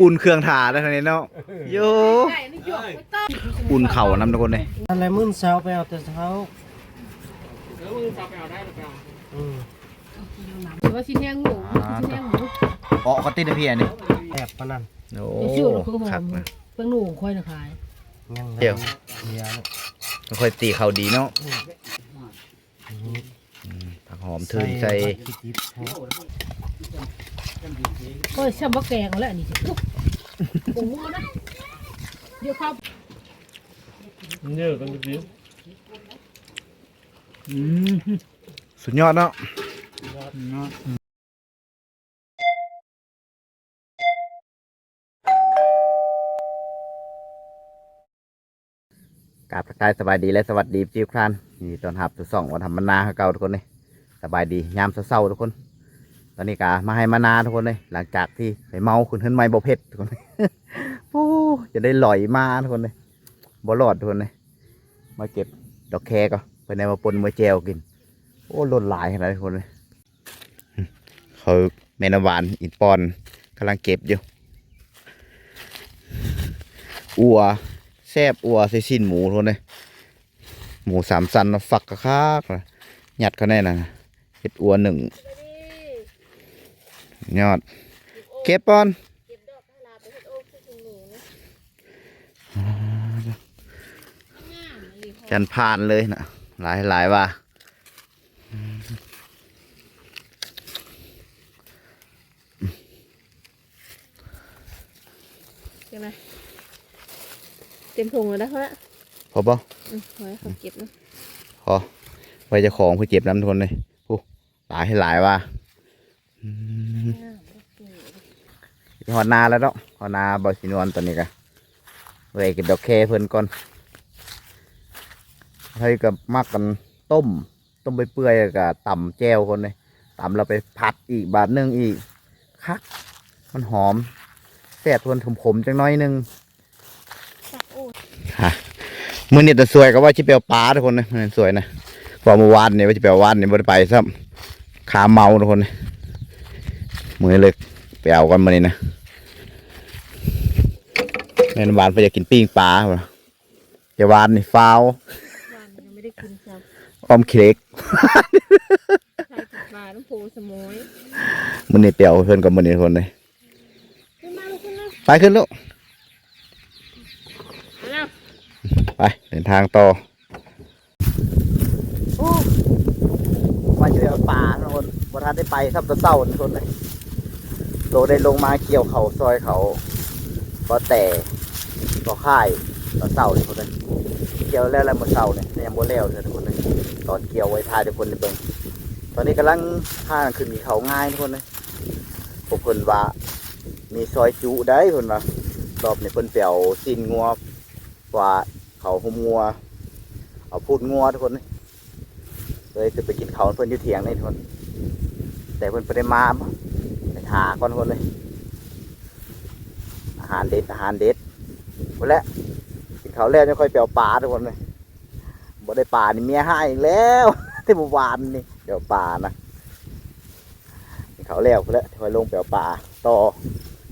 อุ่นเครื่องถาได้ทางนี้เนาะโยอุ่นเข่านำทุกคนเลยอะไรมื้อเช้าไปเอาแต่เช้าเออมึงจะไปเอาได้หรือเปล่าอืมถือว่าชิ้นแห้งหมูชิ้นแห้งหมูอ๋อก็ติดนะพี่อันนี้แอบปานนั้นโอ้ชื่อเราคือหอคักมนะเพิ่งหนูค่อยนะขายยังเดี๋ยวเดี๋ยวไม่ค่อยตีเขาดีเนาะ ผักหอมถึงใส่ผักชีทิพย์ครับก็ช่ำว่าแกงแล้วนี่สิโอ้โหนะเดี๋ยวครับเยอะกันจริงอืมสุดยอดเนาะ กาบทักทายสบายดีและสวัสดีพี่ทุกท่านนี่ตอนหับตัวสองวันทำมนาเก่าทุกคนเลยสบายดียามเศร้าๆทุกคน ตอนนี้กามาให้มานาทุกคนเลยหลังจากที่ไปเมาคุณขึ้นไม้บ่เพชรทุกคนเลยโอ้จะได้ลอยมาทุกคนเลยบ่รอดทุกคนเลยมาเก็บดอกแคก็ไปในมาปนมือแจวกิน โอ้ล่นหลายขนาดทุกคนเลยเขาแมนหวานอินปอนกำลังเก็บอยู่อัว ซบอัวใส่ชิ้นหมูทุกคนเลยหมูสามสันน่ะฝักกะคักเลยหยัดเขาแน่น่ะเห็ดอัวหนึ่งยอด เก็บปอนกันผ่านเลยนะหลายหลายว่ายังไง เต็มถุงเลยนะฮะพอปะอืมไว้เขาเก็บนะพอไว้เจะของเพื่อเจ็บน้ำทุกคนเลยผู้หลายให้หลายว่าอืมหอดนาแล้วเนาะหอดนาบอสินวนตัวนี้กันไว้เก็บดอกแคเพิ่นก่อนให้กับมักกันต้ม ต้มไปเปื่อยๆกับต่ำแจวคนเลยต่ำเราไปผัดอีกบาทหนึงอีกคัก มันหอมแซ่บทวนขมๆจังน้อยหนึงฮะ มื่อนี้แต่สวยก็ว่าชิเปียวปลาทุกคนนะมันสวยนะเพอเมื่อวานเนี่ยว่าชิเปียววานเนี่ยไม่ได้ไปซ้ำขาเมาทุกคนนะมือเลยไปเอากันมานี่นะแม่นวานไปอยากกินปิ้งปลาเหรออย่าวานนี่ฟาววันยังไม่ได้กินครับออมเค้กใช้ติดมาต้องโพสมอยมันนี่เปียวเพื่อนกับมันนี่ทุกคนเลยขึ้นมาลูกขึ้นมาไปขึ้นลูก แล้ว ไปเดินทางต่อว่าจอป่าทุกคนวันทันได้ไปทับตะเศร้าทุกคนเลยโลได้ลงมาเกี่ยวเขาซอยเขาก็แต่ก็ค่ายตอเศร้าเลยทุกคนเลยเกี่ยวแล้วแล้วเมื่อเศร้าเนี่ยยังบ่แล้วเลยทุกคนเลยตอนเกี่ยวไว้ทายทุกคนเลยเบิ่งตอนนี้กำลังพากันขึ้นมีเขาง่ายทุกคนเลยพวกคนว่า มีซอยจุได้คนว่า รอบนี้เพิ่นเปียวสินงัวว่า เขาหุมงัว เอาพูดงัวทุกคนเลยจะไปกินเขาเพื่อนอยู่เถียงนี่ทุกคนแต่เพื่อนไปได้มาไปหาก่อนทุกคนเลย อาหารเด็ดอาหารเด็ดหมดแล้วกินเขาแล้วจะค่อยเปลียวปลาทุกคนเลยบ่ได้ปลานี่เมียให้อีกแล้ว ที่เมื่อวานนี่เปลียวปลานะกินเขาแล้วพุ่นแล้วค่อยลงเปลียวปลาต่อ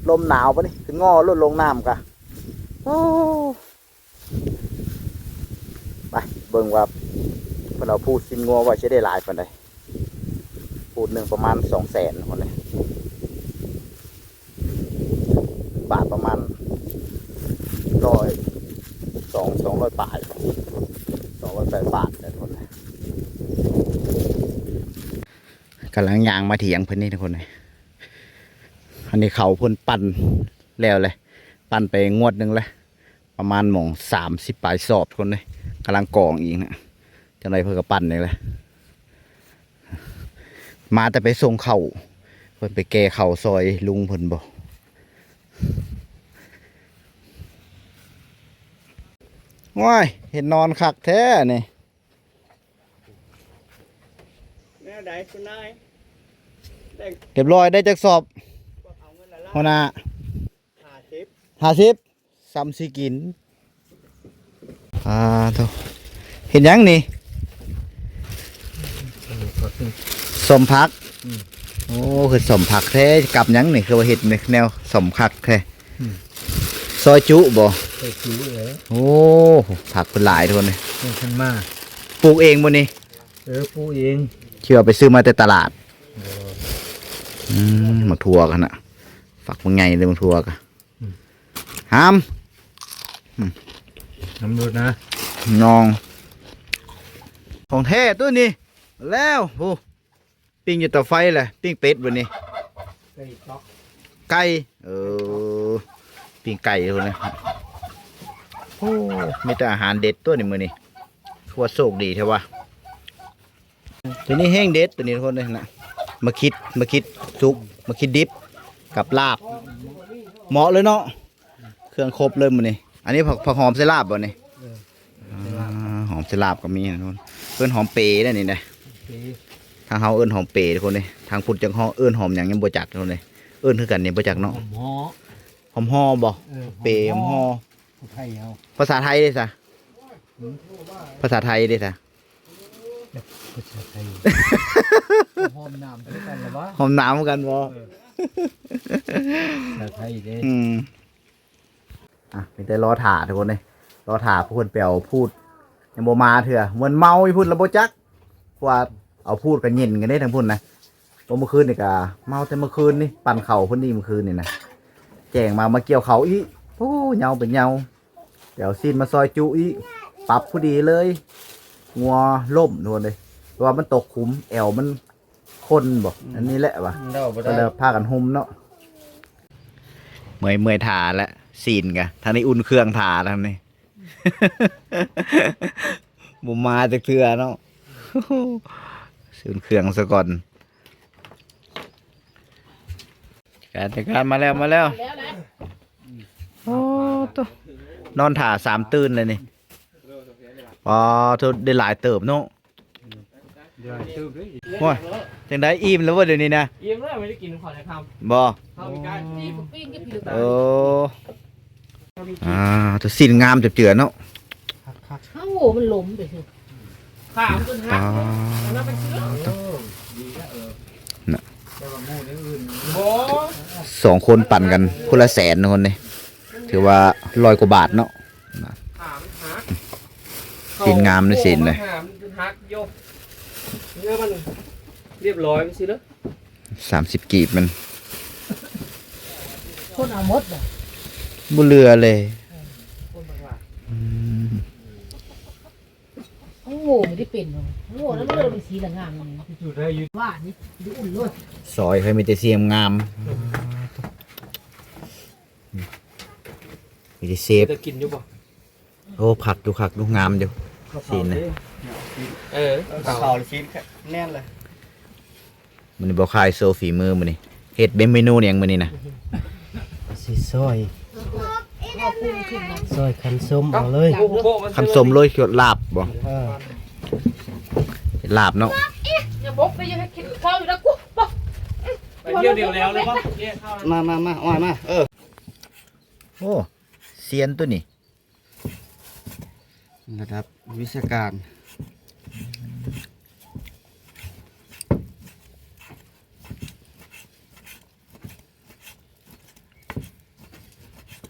ลมหนาวปะนี่ถึงงอลดลงน้ำกะโอ้ เบิ่งว่าเพิ่นเอาพูดสินงัวว่าจะได้หลายปานใดพูดหนึ่งประมาณสองแสนคนเลยบาทประมาณร้อยสองสองร้อยบาทสองร้อยแปดบาทแต่คนเลยกำลังยางมาเถียงเพิ่อนนี่ทุกคนเลยอันนี้เขาพ่นปั่นแล้วเลย ปั่นไปงวดหนึ่งเลย ประมาณหมองสามสิบปลายสอบคนเลย กำลังกองอีกนะจังไรเพื่อกปั่นนี่เลยมาแต่ไปส่งเข่าเพิ่นไปแก่เข่าซอยลุงเพิ่นบอกว้ายเห็นนอนคักแท้นี่แม่ได้คุณนายได้เรียบร้อยได้จักสอบเอาเงินละล้าหัวหน้าห้าสิบห้าสิบซ้ำสิกิน อ่าโตเห็นยังนี่สมพัก โอ้คือสมผักแท้กับหยังนี่คือว่าเห็ดนี่แนวสมผักแท้ซอยจุบ่ไปคิวเลยโอ้ผักเป็นหลายทุกคนเลยเป็นขึ้นมาปลูกเองบ่นี่เออผู้เองเชื่อไปซื้อมาแต่ตลาดอืมหมักทั่วกันน่ะฝักมันไงเลยหมักทั่วกันหาม น้ำรดนะนอง ของแท้ตัวนี้ แล้วโอ้ปิ้งอยู่เต่อไฟแหละปิ้งเป็ดบนนี้ ไก่ต๊อกไก่ เออ ปิ้งไก่ตัวนี้โอ้มีแต่อาหารเด็ดตัวนี้มือนี่ทั่วโชคดีเท่าว่าตัวนี้แห้งเด็ดตัวนี้ทุกคนเลยนะมาคิดมาคิดซุกมาคิดดิบกับลาบ เหมาะเลยเนาะเครื่องครบเลยมือนี่ อันนี้ผักผักหอมใส่ลาบบ่นี่าหอมใส่ลาบก็มีนะทุกคนเอิ้นหอมเปรย์ได้นี่นะปีทางเฮาเอิ้นหอมเปรย์ทุกคนเลยทางพุทธจังเฮาเอิ้นหอมหยังยังบ่จักทุกคนเลยเอิ้นคือกันนี่บ่จักเนาะหม้อหอมฮอบ่เออเปรย์หอมฮอผู้ไทยเอาภาษาไทยเด้ซะภาษาไทยเด้ซะภาษาไทยหอมน้ำด้วยกันหรือวะหอมน้ำกันบ่ภาษาไทยเด้ อืมอะมีแต่รอถ่าทุกคนเลยรอถ่าผู้คนไปเอาพูดยังบ่มาเถอะเหมือนเมาอีพูดแล้วบ่จักเพราะว่าเอาพูดกันเย็นกันได้ทั้งพุ่นนะบ่เมื่อคืนนี่ก็เมาแต่เมื่อคืนนี่ปั่นเข่าเพิ่นนี่เมื่อคืนนี่นะแจ้งมามาเกี่ยวเขาอีกโอ้เหงาเป็นเหงาเดี๋ยวซีนมาซอยจุอีกปรับพอดีเลยงัวล่มทุกคนเลยเพราะว่ามันตกขุมแอวมันคนบ่อันนี้แหละวะเดาบ่ก็ได้เลยพากันหุมเนาะเมื่อยเมื่อยถาแล้ว ซีนกะทางนี้อุ่นเครื่องถาทางนี้บุมาจากเถื่อเนาะซื้อเครื่องซะก่อนการจัดการมาแล้วมาแล้วแล้วแหละโอ้ตัวนอนถ่าสามตื่นเลยนี่อ๋อเธอได้หลายเติบเนาะเดี๋ยวให้ตื้อด้วยโอ้ยจังได้อิ่มแล้วว่าเดี๋ยวนี้นะยิ้มแล้วไม่ได้กินขอจะทบ่ำข้าวมีการนี่ผมปิ้งกับพี่ลูกโอ้ อ่าตัวสินงามเจือๆเนาะคักเอ้ามันล้มไปสิถามจนหัอ่ากแล้วไปซื้อๆโอ้ดีแล้วเออน่ะแต่ว่าหมู่นี้อื่นโบสองคนปั่นกันคนละแสนนะคนนี่ถือว่าร้อยกว่าบาทเนาะถามหักสินงามนะสินเลยถามจนหักโยกเนื้อมันเรียบร้อยไปสิแล้วสามสิบกีบมันคนเอาหมดบ่ บุเรือเลยคนบางว่าอืมโอ้โง่ไม่ได้เป็นหรอกโง่แล้วมันเลยเป็นสีละงามนี่อยู่ได้อยู่ว่านี่ดูอุ่นเลยซอยเคยมีแต่เสียมงาม มีแต่เซฟจะกินอยู่ป่ะโอ้ผักดูผักดูงามอยู่สินนะเออข่าวชิ้นแน่นเลยมันบอกคายโซฝีมือมันนี่เฮ็ดเป็นเมนูเนี่ยงมันนี่นะสิซอย เอาพุ่งขึ้นนะซอยคันส้มเอาเลยโอ้โหโบมันคันสมโรยเขียวลาบบ่เออลาบเนาะอย่าบอกไปอย่าให้คิดข้าวอยู่นะกูบ่ไปเที่ยวเดียวแล้วเลยป่ะเที่ยวเข้าแล้วมามามาอ่อยมาเออโอ้เซียนตัวนี้ ระดับวิชาการ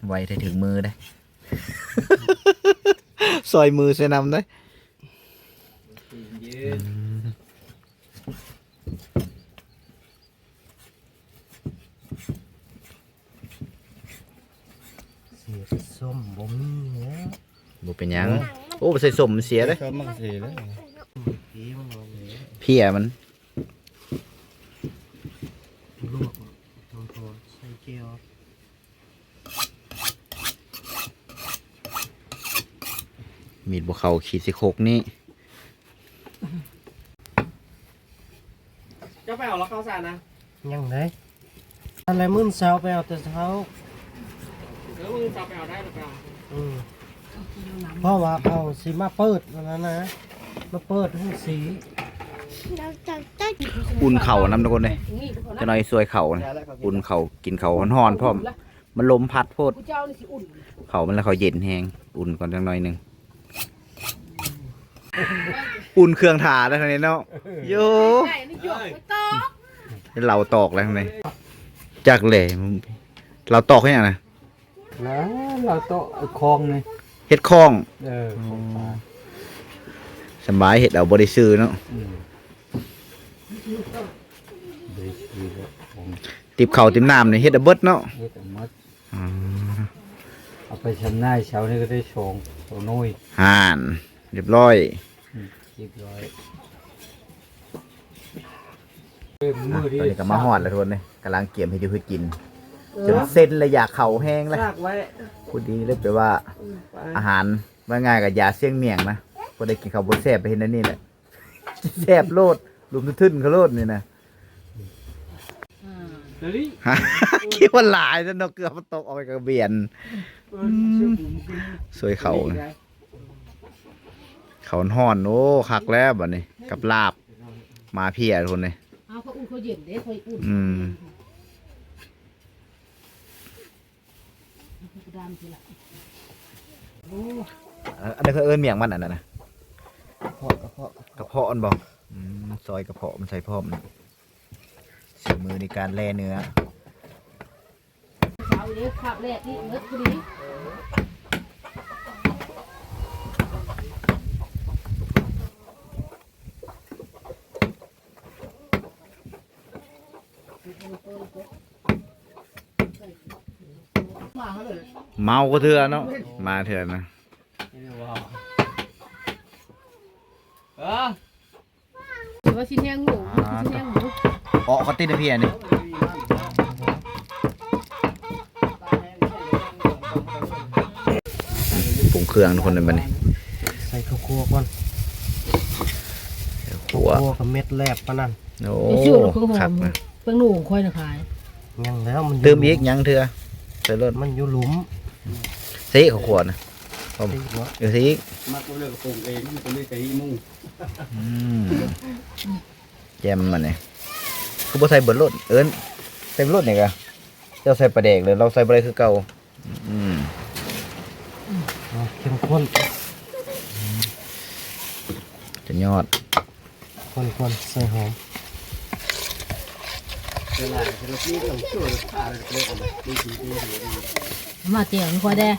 ไวได้ถึงมือได้ ซอยมือใส่นำได้ยืนเสียส้มบ่มีแล้วบ่เป็นหยัง โอ้ใส่สมมันเสียเลยส้มมันเสียแล้วผีมันบ่มีเพียมัน ลวกทองทอใส่เจียว มีดบ่เข้าขีดสิโคกนี่จะไปเอาแล้วข้าวสารนะยังไงอะไรมื้อเช้าไปเอาแต่เช้าเดี๋ยวมึงจะไปเอาได้หรือเปล่าอืมเพราะว่าเขาสิมาเปิดวันนั้นนะมาเปิดให้สีอุ่นเข่านํทุกคนเลยนี่กูจะหน่อยซวยเข่านะอุ่นเข่ากินเข่าฮ้อนๆพร้อมมันลมพัดโพดกูเจ้านี่สิอุ่นเข่ามันแล้วเขาเย็นแฮงอุ่นก่อนจังหน่อยหนึง อุ่นเครื่องถาได้เท่านี้เนาะโยใช่นี่หยอกไปต่อเราตอกอะไรข้างในจากแหล่เราตอกให้ยังนะแล้วเราโตะคลองนี่เฮ็ดคล้องเออของปลาสำบายเฮ็ดเอาบ่ได้ซื้อเนาะอืมเดี๋ยวชีวิตของติบข้าวติบน้ำนี่เฮ็ดเอาเบิดเนาะเฮ็ดเอาหมดอืมเอาไปชำนาญเช้านี่ก็ได้ชงโตน้อยห่าน เรียบร้อยอืมเรียบร้อยอะตอนนี้ก็มาฮอดแล้วทุกคนเลยกำลังเกี่ยมให้ดูคือกิน จนเส้นเลยอยากเข่าแห้งเลย ลากไว้พูดดีเลยไปว่าอาหารว่าง่ายกับยาเสี่ยงเมี่ยงนะพอได้กินข้าวบนแซ่บไปเห็นนั่นนี่แหละแซ่บโลดลุมทึ่นๆเขาโลดนี่นะอ่าเดี๋ยวนี้ฮะคิดว่าหลายจนนกเกือบมันตกออกไปกระเบียน เออเชื่อผมกินสวยเขานะ เขาห่อนโอ้คักแล้วบัดนี้ กับลาบ มาเพียทุกคนเลยเอาเขาอุ่นเขาเย็นเด้เขาอุ่นอืมกระดามสิละเอ่ออันนี้คือเอิ้นเมี่ยงมันอันนั้นนะเพาะกระเพาะกระเพาะมันบอกอืมซอยกระเพาะมันใส่พร้อมสีมือในการแล่เนื้อเช้าเด้ข้าวแรกนี่เลิศพ อดีเมาก็เถื่อเนาะมาเถื่อนะเออหรือว่าชิ้นแห้งหมูชิ้นแห้งหมูออกก็ติดนะพี่อันนี้ปรุงเครื่องทุกคนเลยมันนี่ใส่ข้าวคั่วก่อนขัวคั่วกับเม็ดแลบปะนั่นโอ้ไม่ชื่อหรอกเครื่องหอครับมนะ เครื่องหนูของค่อยนะขายยังแล้วมันยู่เติมอีกยังเถื่อใส่รถมันอยู่หลุมซีเขาขวดนะติดหัวเดี๋ยวซีอีกมักเลือกกระโปรงเองมันก็เลยกะฮิมุ่งอืมแจมมันนี่คือบ่ใส่เบิดรถเอิ้นใส่เบิดรถนี่กะเจ้าใส่ปลาแดกเลยเราใส่บ่ได้คือเก่าอืมเอาเข้มข้นจะยอดข้นๆใส่หอม เวลาจะเราพี่ต้องช่วยผ่าเลยเอามาดีดีดีดีมาเจียงค่อยได้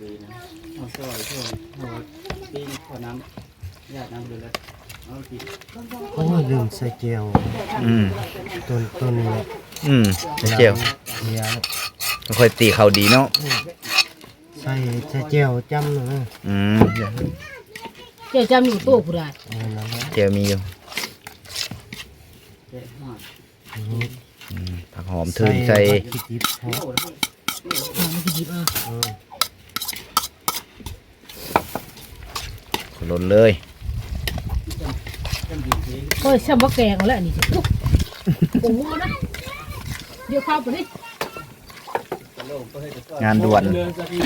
ดีนะเอาช่วยช่วยเอาปีนขอน้ำญาติน้ำเดือดแล้วเอากินโอ้ยลืมใส่เจียวอืมต้นต้นนี้แหละอืมเจียวเจียวไม่ค่อยตีเขาดีเนาะใส่ใส่เจียวจ้ำหน่อยอืม เจียวจำอยู่ตู้ผู้ใดเออนั่นแหละเจียวมีอยู่เจ๊มากอืมอืมผักหอมถึงใส่ผักขี้ดิบพออ่ามันคือหยิบอะเออขลนเลยค่อยช่ำว่าแกงเอาแล้วอันนี้สิปุ๊บโอ้โหนะเดี๋ยวข้าวไปดิ งานด่วนเดือนสักที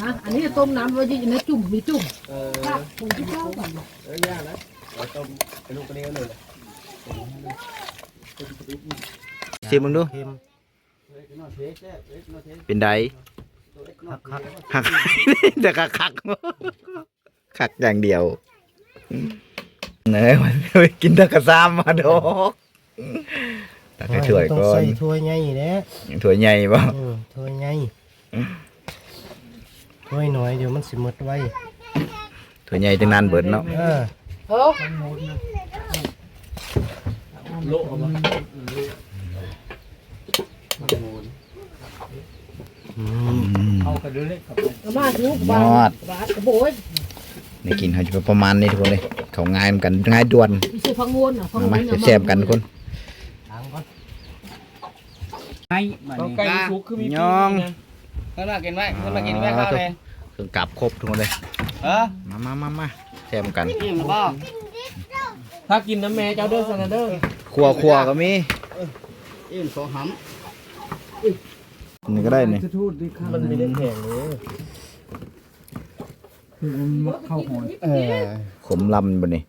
ฮะอันนี้จะต้มน้ำไว้ที่ในจุ่มมีจุ่มเออค่ะผมจะเข้าก่อนเออยากนะเราต้มกระดูกกระเดียวเลยชิมมึงดูเค็มเป็นไดคักคักหักแต่คักคักคักอย่างเดียวเนยมันไปกินตะกะซามมาดอกตั กให้ถ้วยต้องก่อนใส่ถ้วยใหญ่แหละถ้วยใหญ่ป่ะเออถ้วยใหญ่ถ้วยน้อยเดี๋ยวมันสิหมดไว้ถ้วยใหญ่จังนานเบิดเนาะเออโอ้โลกเอามาอืม เอากระดูกเล็กกับเอามาถึงบาทบาทกระโบยนี่กินเขาจะเป็นประมาณนี้ทุกคนเลยเขาง่ายเหมือนกันง่ายด่วนมีซื้อพังม้วนอะพังเอาม้มาวนแซ่บๆกันทุกคนล้างก่อน ไก่ไก่ชุกคือมีย่องเพิ่นมากินไว้เพิ่นมากินไว้ข้าวเลยเครื่องกลับครบทุกคนเลย เออมามามามาแซ่บกันกินหรือเปล่าถ้ากินน้ำแม่เจ้าเด้อสันเด้อครัวครัวก็มีอิ่มสองหนี่ก็ได้นี่ำมันมีเล่นแข่งเลยคือมันเข้าหอยเออขมลำบนนี่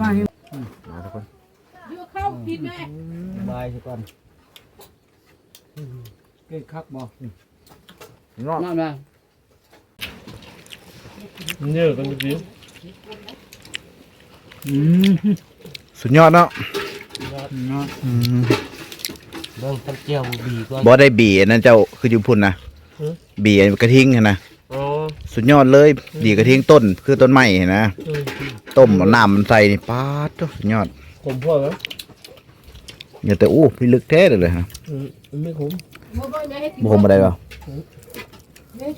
มามาทุกคนเดี๋ยวเข้ากินแม่บายสิก่อน เกิดคักบ่งอกมามาเนื้อกันดิอืมสุดยอดเนาะเนาะอืมเบิ่งตำเจียวบีก่อนบ่ได้บีอันนั้นเจ้าคืออยู่พุ่นนะหือบีอันกระทิงหั่นนะอ๋อสุดยอดเลยบีกระทิงต้นคือต้นไม้เห็นนะอืมต้มเอาน้ำมันใส่นี่ป๊าดโถ่สุดยอดผมพวกนะอย่าแต่อู้พี่ลึกแท้เลยเลยฮะ อืมไม่ขมบ่บ่แม่ให้กินบ่คมบ่ได้บ่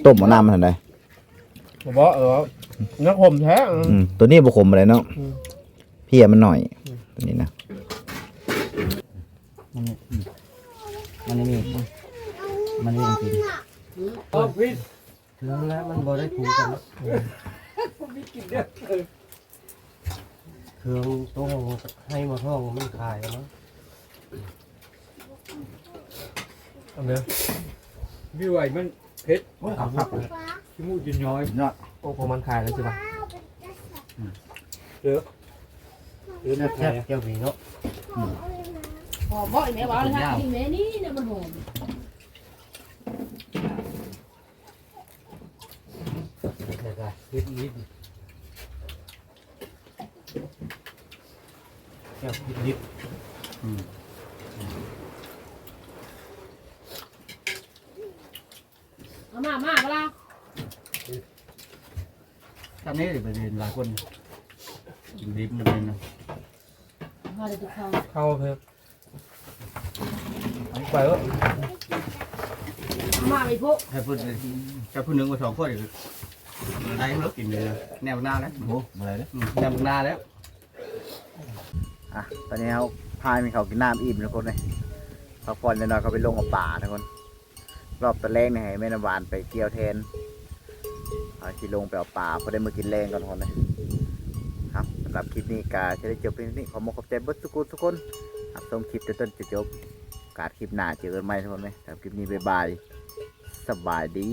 ต้มเอาน้ำมันทันใดบ่บอกเออนักผมแท้อืมอืมตัวนี้บ่คมบ่ได้เนาะอืมเพียมันหน่อยตัวนี้นะมันนี่มีมันนี่จริงเอาพิษถึงแล้วมันบ่ได้ถูกกันเนาะเครื่องต้มให้มาห้องมันขายกัน เนาะเอาเด้อพี่ไหวมันเผ็ดครับพี่มูจินย้อยเนาะโอ้ของมันขายแล้วใช่ปะหรือนะแซ่บเจียวบีเนาะหอมบ่ไอ้แม่ว่าเลยฮะนี่แม่นี่เนี่ยมันหอมเฮ็ดนิดเจียวพิษนิดเอามามาเวลา ทำ นี้เดี๋ยวไปเรียนหลายคนดิบมันเลยนะมาเดี๋ยวจะเข้าเข้าเพิ่มไปเถอะเอมาไปพวกให้พูดเลยจะพูดหนึ่งกับสองคนเดี๋ยวได้แล้วกินเลยแนวหน้าแล้วโอ้บ่ได้อืมแนวหน้าแล้ว อะตอนนี้เขาพายมีเขากินน้ำอิ่มทุกคนเลยพักผ่อนหน่อยๆเขาไปลงกับป่าทุกคน รอบตะแรงเนี่ยให้แม่น้ำหวานไปเกี่ยวแทน เอาที่ลงไปเอาป่าพอได้มากินแรงกันทุกคนเลยครับสำหรับคลิปนี้กาจะได้จบเพียงนี้ขอมขอบใจเบิร์ทุกคนทุกคนครับชมคลิปจนต้นจะจบการคลิปหน้าเจอกันใหม่ทุกคนไหมสำหรับคลิปนี้บ๊ายบายสบายดี